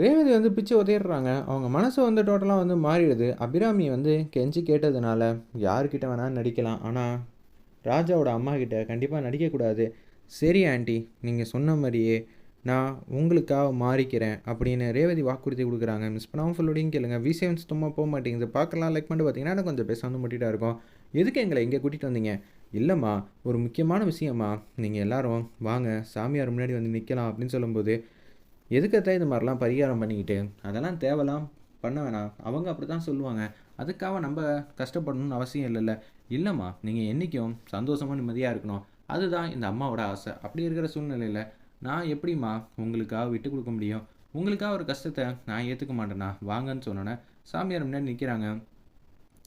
ரேவதி வந்து பிச்சு உதறிடுறாங்க அவங்க மனசு வந்து டோட்டலாக வந்து மாறிடுது. அபிராமி வந்து கெஞ்சி கேட்டதுனால யார்கிட்ட வேணால் நடிக்கலாம். ஆனால் ராஜாவோட அம்மா கிட்ட கண்டிப்பாக நடிக்கக்கூடாது. சரி ஆண்டி நீங்கள் சொன்ன மாதிரியே நான் உங்களுக்காக மாறிக்கிறேன் அப்படின்னு ரேவதி வாக்குறுதி கொடுக்குறாங்க. மிஸ் பண்ணாமல் ஃபுல்லோடையும் கேளுங்க. விசிஎம் சுத்தமாக போக மாட்டேங்குது. பார்க்கலாம் லைக் பண்ணிட்டு பார்த்தீங்கன்னா எனக்கு கொஞ்சம் பேச வந்து முட்டிகிட்டா இருக்கும். எதுக்கு எங்களை இங்கே கூட்டிகிட்டு வந்தீங்க? இல்லைம்மா ஒரு முக்கியமான விஷயம்மா. நீங்கள் எல்லோரும் வாங்க. சாமியார் முன்னாடி வந்து நிற்கலாம் அப்படின்னு சொல்லும்போது எதுக்கத்தான் இது மாதிரிலாம் பரிகாரம் பண்ணிக்கிட்டு? அதெல்லாம் தேவலாம் பண்ண வேணாம். அவங்க அப்படி தான் சொல்லுவாங்க. அதுக்காக நம்ம கஷ்டப்படணும்னு அவசியம் இல்லைல்ல. இல்லைம்மா நீங்கள் என்றைக்கும் சந்தோஷமாக நிம்மதியாக இருக்கணும். அதுதான் இந்த அம்மாவோட ஆசை. அப்படி இருக்கிற சூழ்நிலையில் நான் எப்படிம்மா உங்களுக்காக விட்டு கொடுக்க முடியும்? உங்களுக்காக ஒரு கஷ்டத்தை நான் ஏற்றுக்க மாட்டேனா? வாங்கன்னு சொன்னோன்னே சாமியார் முன்னாடி நிற்கிறாங்க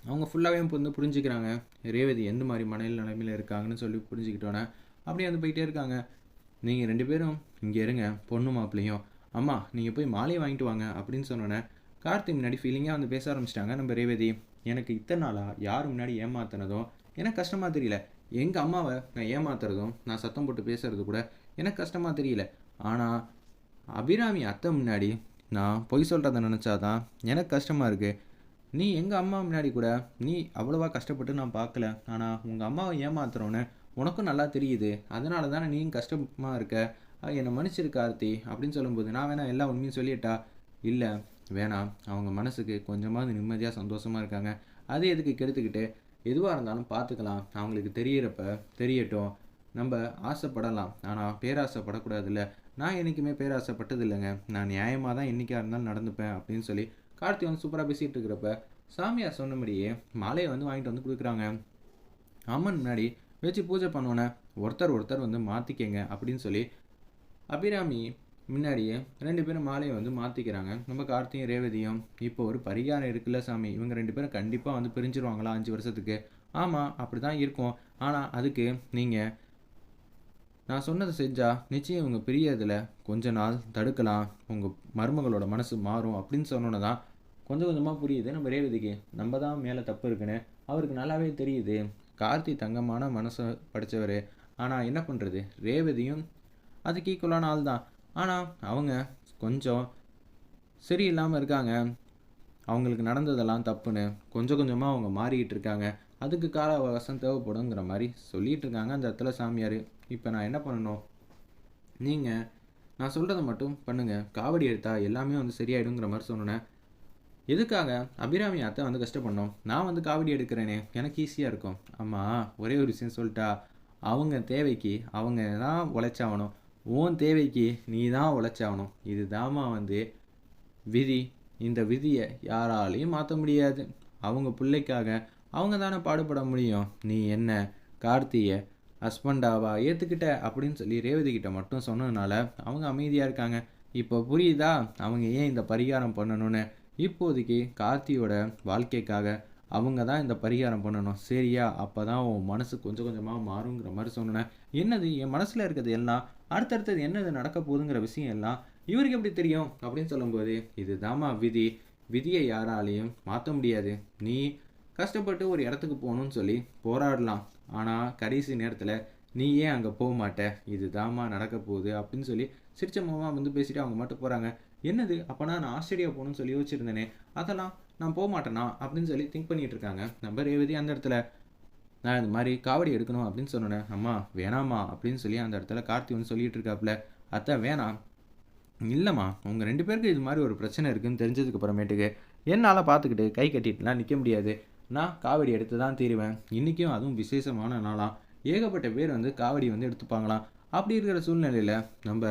அவங்க ஃபுல்லாகவே வந்து புரிஞ்சுக்கிறாங்க. ரேவதி எந்த மாதிரி மனையில் நிலைமையில் இருக்காங்கன்னு சொல்லி புரிஞ்சுக்கிட்டோன்னே அப்படியே வந்து போயிட்டே இருக்காங்க. நீங்கள் ரெண்டு பேரும் இங்கே இருங்க பொண்ணு மாப்பிள்ளையும். அம்மா நீங்கள் போய் மாலையை வாங்கிட்டு வாங்க அப்படின்னு சொன்னோன்னே கார்த்தி முன்னாடி ஃபீலிங்காக வந்து பேச ஆரம்பிச்சிட்டாங்க. நம்ம ரேவதி எனக்கு இத்தனை நாளாக யார் முன்னாடி ஏமாத்தினதும் எனக்கு கஷ்டமாக தெரியல. எங்கள் அம்மாவை நான் ஏமாத்துறதும் நான் சத்தம் போட்டு பேசுறது கூட எனக்கு கஷ்டமாக தெரியல. ஆனால் அபிராமி அத்தை முன்னாடி நான் பொய் சொல்கிறத நினச்சாதான் எனக்கு கஷ்டமாக இருக்குது நீ எங்கள் அம்மா முன்னாடி கூட நீ அவ்வளோவா கஷ்டப்பட்டு நான் பார்க்கல. ஆனால் உங்கள் அம்மாவை ஏமாத்துறோன்னு உனக்கும் நல்லா தெரியுது. அதனால தானே நீயும் கஷ்டமாக இருக்க? என்னை மன்னிச்சிரு கார்த்தி அப்படின்னு சொல்லும்போது நான் வேணா எல்லா உண்மையும் சொல்லிட்டா? இல்லை வேணாம் அவங்க மனசுக்கு கொஞ்சமாவது நிம்மதியாக சந்தோஷமாக இருக்காங்க. அது எதுக்கு கெடுத்துக்கிட்டு? எதுவாக இருந்தாலும் பார்த்துக்கலாம் அவங்களுக்கு தெரியிறப்ப தெரியட்டும். நம்ம ஆசைப்படலாம். ஆனால் பேராசைப்படக்கூடாதுல்ல. நான் என்றைக்குமே பேராசைப்பட்டது இல்லைங்க நான் நியாயமாக தான் என்றைக்காக இருந்தாலும் நடந்துப்பேன் அப்படின்னு சொல்லி கார்த்தி வந்து சூப்பராக பேசிகிட்டு இருக்கிறப்ப சாமியார் சொன்னபடியே மாலையை வந்து வாங்கிட்டு வந்து கொடுக்குறாங்க. அம்மன் முன்னாடி வச்சு பூஜை பண்ணோன்னே ஒருத்தர் ஒருத்தர் வந்து மாற்றிக்கங்க அப்படின்னு சொல்லி அபிராமி முன்னாடியே ரெண்டு பேரும் மாலையை வந்து மாற்றிக்கிறாங்க நம்ம கார்த்தியும் ரேவதியும். இப்போ ஒரு பரிகாரம் இருக்குல்ல சாமி? இவங்க ரெண்டு பேரும் கண்டிப்பாக வந்து பிரிஞ்சிருவாங்களா அஞ்சு வருஷத்துக்கு? ஆமாம் அப்படி தான் இருக்கும். ஆனால் அதுக்கு நீங்கள் நான் சொன்னதை செஞ்சால் நிச்சயம் இவங்க பிரியதில் கொஞ்ச நாள் தடுக்கலாம். உங்கள் மருமகளோட மனசு மாறும் அப்படின்னு சொன்னோன்னே தான் கொஞ்சம் கொஞ்சமாக புரியுது. நம்ம ரேவதிக்கு நம்ம தான் மேலே தப்பு இருக்குன்னு அவருக்கு நல்லாவே தெரியுது. கார்த்தி தங்கமான மனசை படித்தவர் ஆனால் என்ன பண்ணுறது ரேவதியும் அதுக்கு ஈக்குவலான ஆள் தான். ஆனால் அவங்க கொஞ்சம் சரியில்லாமல் இருக்காங்க. அவங்களுக்கு நடந்ததெல்லாம் தப்புன்னு கொஞ்சம் கொஞ்சமாக அவங்க மாறிக்கிட்டு இருக்காங்க. அதுக்கு கால அவகாசம் தேவைப்படுங்கிற மாதிரி சொல்லிகிட்டு இருக்காங்க அந்த இடத்துல சாமியார். இப்போ நான் என்ன பண்ணணும்? நீங்கள் நான் சொல்கிறத மட்டும் பண்ணுங்கள் காவடி எடுத்தால் எல்லாமே வந்து சரியாயிடுங்கிற மாதிரி சொன்னேன். எதுக்காக? அபிராமி அத்தை வந்து கஷ்டப்படணும். நான் வந்து காவடி எடுக்கிறேனே. எனக்கு ஈஸியாக இருக்கும். ஆமாம் ஒரே ஒரு விஷயம் சொல்லிட்டா அவங்க தேவைக்கு அவங்க தான் உழைச்சாகணும். உன் தேவைக்கு நீ தான் உழைச்சாகணும். இதுதாம்மா வந்து விதி. இந்த விதியை யாராலையும் மாற்ற முடியாது. அவங்க பிள்ளைக்காக அவங்க தானே பாடுபட முடியும். நீ என்ன கார்த்தியை ஹஸ்பண்டாவா ஏற்றுக்கிட்ட அப்படின்னு சொல்லி ரேவதி கிட்ட மட்டும் சொன்னதுனால அவங்க அமைதியாக இருக்காங்க. இப்போ புரியுதா? அவங்க ஏன் இந்த பரிகாரம் பண்ணணும்னு? இப்போதைக்கு கார்த்தியோட வாழ்க்கைக்காக அவங்க தான் இந்த பரிகாரம் பண்ணணும். சரியா? அப்போ தான் உன் மனசு கொஞ்சம் கொஞ்சமாக மாறுங்கிற மாதிரி சொன்னேன். என்னது? என் மனசில் இருக்கிறது எல்லாம் அடுத்தடுத்தது என்னது நடக்க போகுதுங்கிற விஷயம் எல்லாம் இவருக்கு எப்படி தெரியும்? அப்படின்னு சொல்லும்போது இதுதாம்மா விதி. விதியை யாராலையும் மாற்ற முடியாது. நீ கஷ்டப்பட்டு ஒரு இடத்துக்கு போகணும்னு சொல்லி போராடலாம். ஆனால் கடைசி நேரத்தில் நீ ஏன் அங்கே போக மாட்ட? இதுதாம்மா நடக்க போகுது அப்படின்னு சொல்லி சிரிச்ச மாமா வந்து பேசிட்டு அவங்க மட்டும் போகிறாங்க என்னது? அப்போனா நான் ஆஸ்திரேலியா போகணும்னு சொல்லி யோசிச்சிருந்தேனே. அதெல்லாம் நான் போக மாட்டேனா? அப்படின்னு சொல்லி திங்க் பண்ணிகிட்டு இருக்காங்க நம்ம ரேவதி அந்த இடத்துல நான் இந்த மாதிரி காவடி எடுக்கணும் அப்படின்னு சொன்னேன் அம்மா வேணாம்மா அப்படின்னு சொல்லி அந்த இடத்துல கார்த்தி வந்து சொல்லிட்டு இருக்காப்புல அத்தை வேணாம். இல்லைம்மா உங்கள் ரெண்டு பேருக்கு இது மாதிரி ஒரு பிரச்சனை இருக்குன்னு தெரிஞ்சதுக்கு அப்புறமேட்டுக்கு என்னால் பார்த்துக்கிட்டு கை கட்டிட்டுலாம் நிற்க முடியாது. நான் காவடி எடுத்து தான் தீருவேன். இன்றைக்கும் அதுவும் விசேஷமான நாளாம் ஏகப்பட்ட பேர் வந்து காவடி வந்து எடுத்துப்பாங்களாம். அப்படி இருக்கிற சூழ்நிலையில் நம்ம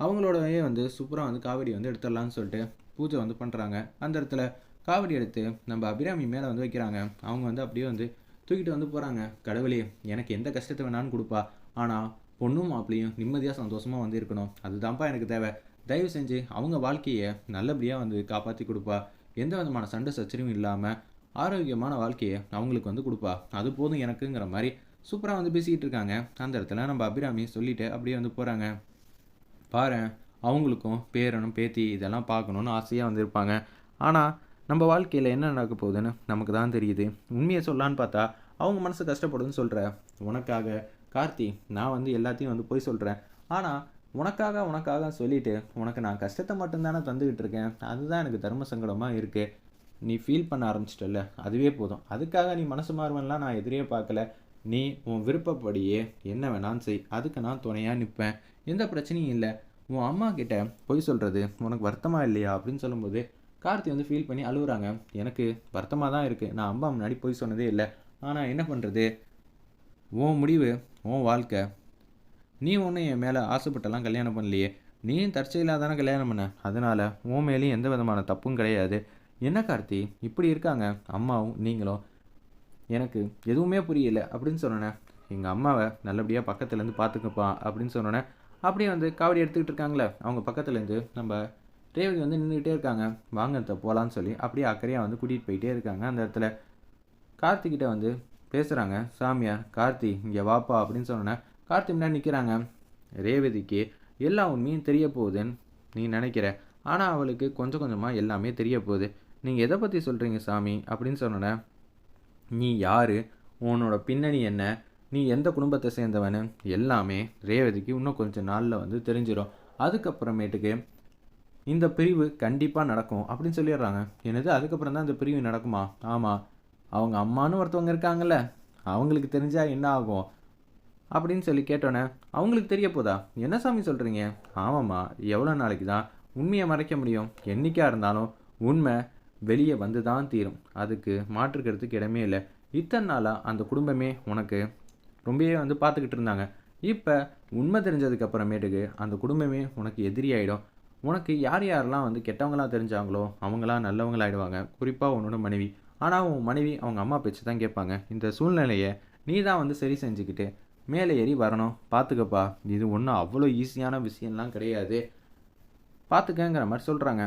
அவங்களோடவே வந்து சூப்பராக வந்து காவடி வந்து எடுத்துடலான்னு சொல்லிட்டு பூஜை வந்து பண்ணுறாங்க அந்த இடத்துல காவடி எடுத்து நம்ம அபிராமி மேலே வந்து வைக்கிறாங்க. அவங்க வந்து அப்படியே வந்து தூக்கிட்டு வந்து போகிறாங்க கடவுளே எனக்கு எந்த கஷ்டத்தை வேணாலும் கொடுப்பா. ஆனால் பொண்ணும் மாப்பிளையும் நிம்மதியாக சந்தோஷமாக வந்து இருக்கணும். அதுதான்ப்பா எனக்கு தேவை. தயவு செஞ்சு அவங்க வாழ்க்கையை நல்லபடியாக வந்து காப்பாற்றி கொடுப்பா. எந்த விதமான சண்டை சச்சரியும் இல்லாமல் ஆரோக்கியமான வாழ்க்கையை அவங்களுக்கு வந்து கொடுப்பா. அது போதும் எனக்குங்கிற மாதிரி சூப்பராக வந்து பேசிக்கிட்டு இருக்காங்க. அந்த இடத்துல நம்ம அபிராமி சொல்லிட்டு அப்படியே வந்து போகிறாங்க பாரு அவங்களுக்கும் பேரனும் பேத்தி இதெல்லாம் பார்க்கணுன்னு ஆசையாக வந்திருப்பாங்க ஆனால் நம்ம வாழ்க்கையில் என்ன நடக்க போகுதுன்னு நமக்கு தான் தெரியுது. உண்மையை சொல்லலான்னு பார்த்தா அவங்க மனசு கஷ்டப்படுதுன்னு சொல்கிற உனக்காக கார்த்தி நான் வந்து எல்லாத்தையும் வந்து போய் சொல்கிறேன் ஆனால் உனக்காக உனக்காக சொல்லிட்டு உனக்கு நான் கஷ்டத்தை மட்டும்தானே தந்துக்கிட்டு இருக்கேன். அதுதான் எனக்கு தர்ம சங்கடமாக இருக்குது நீ ஃபீல் பண்ண ஆரம்பிச்சிட்டல அதுவே போதும். அதுக்காக நீ மனசு மாறுவன்லாம் நான் எதிரே பார்க்கல. நீ உன் விருப்பப்படியே என்ன வேணாலும் செய். அதுக்கு நான் துணையாக நிற்பேன் எந்த பிரச்சனையும் இல்லை. உன் அம்மா கிட்ட பொய் சொல்கிறது உனக்கு வருத்தமாக இல்லையா அப்படின்னு சொல்லும்போது கார்த்தி வந்து ஃபீல் பண்ணி அழுகுறாங்க எனக்கு வருத்தமாக தான் இருக்குது நான் அம்மா முன்னாடி பொய் சொன்னதே இல்லை. ஆனால் என்ன பண்ணுறது உன் முடிவு உன் வாழ்க்கை. நீ ஒன்றும் என் மேலே ஆசைப்பட்டெல்லாம் கல்யாணம் பண்ணலையே. நீயும் தற்செயலாக தானே கல்யாணம் பண்ண? அதனால் உன் மேலேயும் எந்த விதமான தப்பும் கிடையாது. என்ன கார்த்தி? இப்படி இருக்காங்க. அம்மாவும் நீங்களும். எனக்கு எதுவுமே புரியலை அப்படின்னு சொன்னேன் எங்கள் அம்மாவை நல்லபடியாக பக்கத்துலேருந்து பார்த்துக்கப்பா அப்படின்னு சொன்னோன்னே அப்படியே வந்து காவடி எடுத்துக்கிட்டு இருக்காங்களே. அவங்க பக்கத்துலேருந்து நம்ம ரேவதி வந்து நின்றுக்கிட்டே இருக்காங்க. வாங்கத்த போகலான்னு சொல்லி அப்படியே அக்கறையாக வந்து கூட்டிகிட்டு போயிட்டே இருக்காங்க. அந்த இடத்துல கார்த்திகிட்ட வந்து பேசுகிறாங்க சாமியார் கார்த்தி இங்கே வாப்பா அப்படின்னு சொன்னோன்னே கார்த்தி முன்னாடி நிற்கிறாங்க ரேவதிக்கு எல்லா உண்மையும் தெரிய போகுதுன்னு நீ நினைக்கிற. ஆனால் அவளுக்கு கொஞ்சம் கொஞ்சமாக எல்லாமே தெரிய போகுது. நீங்கள் எதை பற்றி சொல்கிறீங்க சாமி? அப்படின்னு சொன்னோன்னே நீ யார்? உன்னோட பின்னணி என்ன? நீ எந்த குடும்பத்தை சேர்ந்தவனு? எல்லாமே ரேவதிக்கு இன்னும் கொஞ்சம் நாளில் வந்து தெரிஞ்சிடும் அதுக்கப்புறமேட்டுக்கு இந்த பிரிவு கண்டிப்பாக நடக்கும் அப்படின்னு சொல்லிடுறாங்க. என்னது அதுக்கப்புறம் தான் இந்த பிரிவு நடக்குமா? ஆமாம் அவங்க அம்மானு ஒருத்தவங்க இருக்காங்கல்ல. அவங்களுக்கு தெரிஞ்சால் என்ன ஆகும்? அப்படின்னு சொல்லி கேட்டோன்னே அவங்களுக்கு தெரிய போதா? என்ன சாமி சொல்கிறீங்க ஆமாம்மா எவ்வளோ நாளைக்கு தான்? உண்மையை மறைக்க முடியும். என்றைக்காக இருந்தாலும் உண்மை வெளியே வந்து தான் தீரும். அதுக்கு மாற்றுக்கிறதுக்கு இடமே இல்லை. இத்தனை நாளாக அந்த குடும்பமே உனக்கு ரொம்பவே வந்து பார்த்துக்கிட்டு இருந்தாங்க. இப்போ உண்மை தெரிஞ்சதுக்கு அப்புறமேட்டுக்கு அந்த குடும்பமே உனக்கு எதிரியாயிடும் உனக்கு யார் யாரெல்லாம் வந்து கெட்டவங்களாம் தெரிஞ்சாங்களோ அவங்களாம் நல்லவங்களாயிடுவாங்க. குறிப்பாக உன்னோட மனைவி. ஆனால் உன் மனைவி அவங்க அம்மா பேச்சு தான் கேட்பாங்க. இந்த சூழ்நிலையை நீ தான் வந்து சரி செஞ்சுக்கிட்டு மேலே ஏறி வரணும். பார்த்துக்கப்பா இது ஒன்றும் அவ்வளோ ஈஸியான விஷயம்லாம் கிடையாது. பார்த்துக்கங்கிற மாதிரி சொல்கிறாங்க